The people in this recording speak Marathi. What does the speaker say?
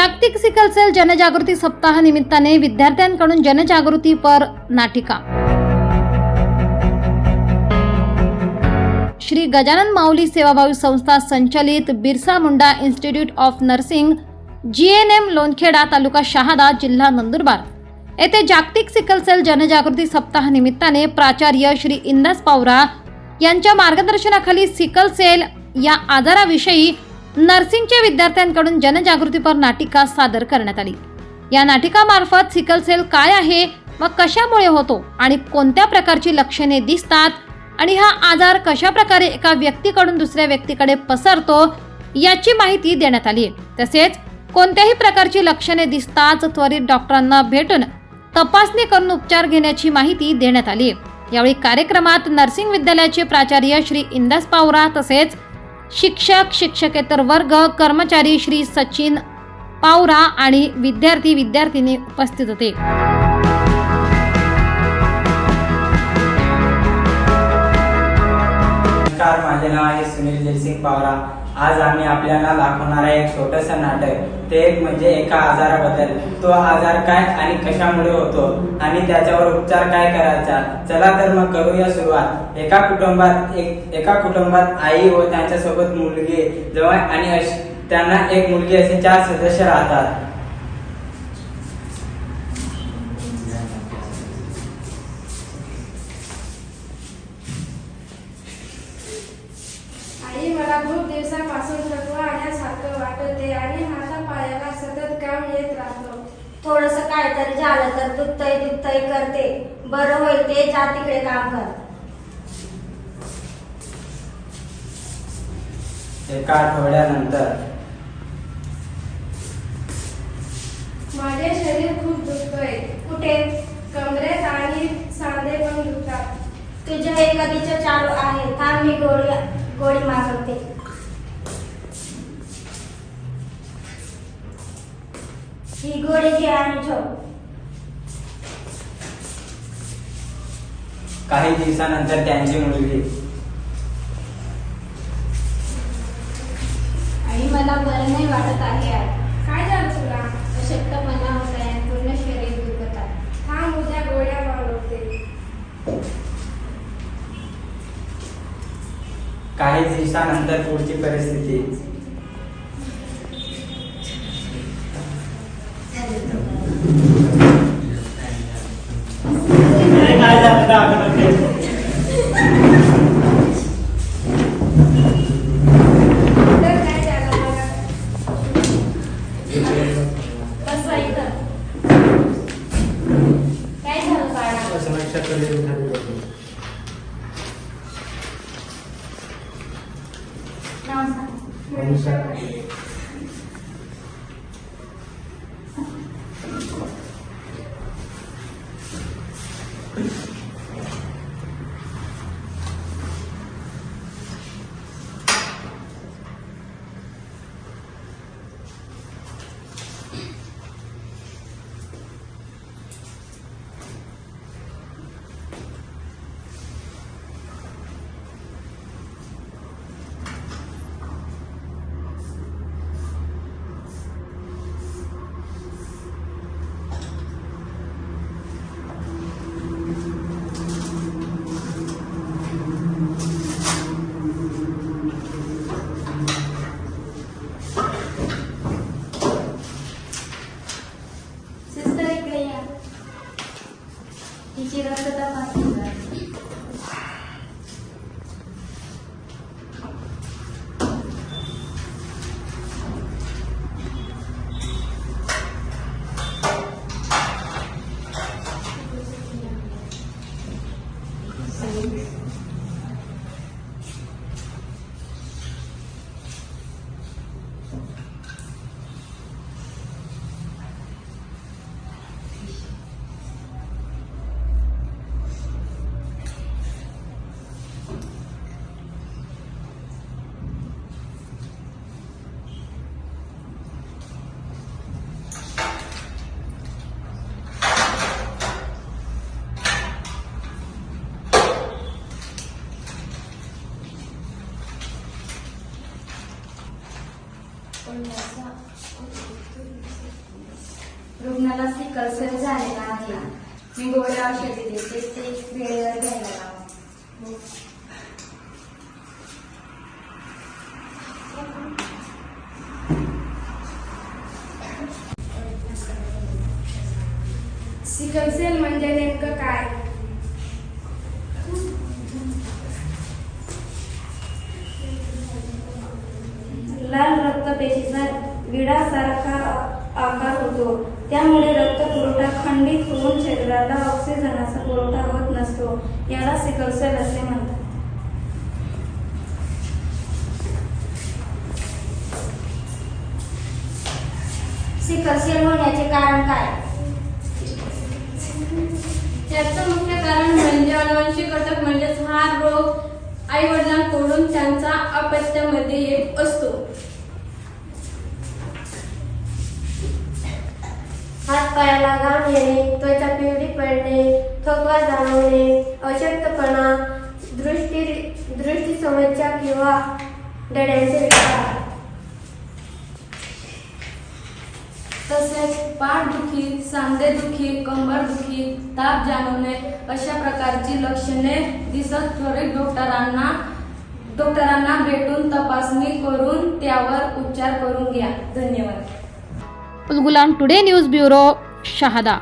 जागतिक सिकलसेल जनजागृती सप्ताह निमित्ताने विद्यार्थ्यांकडून जनजागृती पर नाटिका. श्री गजानन माऊली सेवाभावी संस्था संचलित Birsa Munda institute of nursing G N M Lonkheda taluka Shahada जिल्हा नंदुरबार. येथे जागतिक सिकलसेल जनजागृती सप्ताह निमित्ताने प्राचार्य श्री इंदास पावरा यांच्या मार्गदर्शनाखाली सिकलसेल या आजाराविषयी नर्सिंगच्या विद्यार्थ्यांकडून जनजागृतीपर नाटिका सादर करण्यात आली. या नाटिकामार्फत सिकलसेल काय आहे व कशामुळे होतो आणि कोणत्या प्रकारची लक्षणे दिसतात आणि हा आजार कशा प्रकारे एका व्यक्तीकडून दुसऱ्या व्यक्तीकडे पसरतो याची माहिती देण्यात आली तसेच कोणत्याही प्रकारची लक्षणे दिसताच त्वरित डॉक्टरांना भेटून तपासणी करून उपचार घेण्याची माहिती देण्यात आली यावेळी कार्यक्रमात नर्सिंग विद्यालयाचे प्राचार्य श्री इंदास पावरा तसेच शिक्षक शिक्षकेतर वर्ग कर्मचारी श्री सचिन पावरा आणि विद्यार्थी विद्यार्थिनी उपस्थित होते. माझे नाव आहे सुनील जयसिंग पावरा. आज आम्ही आपल्याला दाखवणार आहे एक छोटस नाटक. ते एक म्हणजे एका आजाराबद्दल. तो आजार काय आणि कशामुळे होतो? आणि त्याच्यावर उपचार काय करायचा? चला तर मग करूया सुरुवात. एका कुटुंबात एक एका कुटुंबात आई व त्यांच्यासोबत मुलगी जवळ आणि त्यांना एक मुलगी असे चार सदस्य राहतात. वाटते आणि हाता पायाला सतत काम येत राहतं. थोडस काहीतरी झालं तर दुखतय दुखतय करते. बरं होईल ते जा तिकडे काम कर. एका आठवड्यानंतर. माझे शरीर खूप दुखतोय. कुठे? कमरेत आणि सांधे पण दुखतात. तुझे हे कधीच चालू आहे? थांब मी गोळी गोळी मागवते. ही काही दिवसानंतर त्यांची मुलगी. आणि मला बरं नाही वाटत आहे आज काय झालं तुला? अशक्तपणा होत आहे आणि पूर्ण शरीर दुखत आहे. थांब उद्या गोळ्या मागवते काही दिवसानंतर पुढची परिस्थिती. बाळा नाव Bye-bye. रुग्णाला सिकलसेल झालेला आहे मी गोळ्या औषधी देते ते वेळेवर घ्यायला लावा. खंडित होऊन शरीराला ऑक्सिजनाचा पुरवठा होत नसतो. याला सिकलसेल असे म्हणतात. सिकलसेल होण्याचे कारण काय? त्याचं मुख्य कारण म्हणजे अनुवांशिक घटक म्हणजेच हा रोग आई वडिलांकडून त्यांचा अपत्यामध्ये येत असतो. हात पायाला घाम येणे त्वचा पिवळी पडणे थकवा जाणवणे अशक्तपणा दृष्टी दृष्टी समस्या किंवा डोळ्यांचे विकार. तसेच पाठदुखी सांधेदुखी कंबरदुखी ताप जाणवणे अशा प्रकारची लक्षणे दिसत त्वरित डॉक्टरांना डॉक्टरांना भेटून तपासणी करून त्यावर उपचार करून घ्या. धन्यवाद. Ulgulan today news bureau Shahada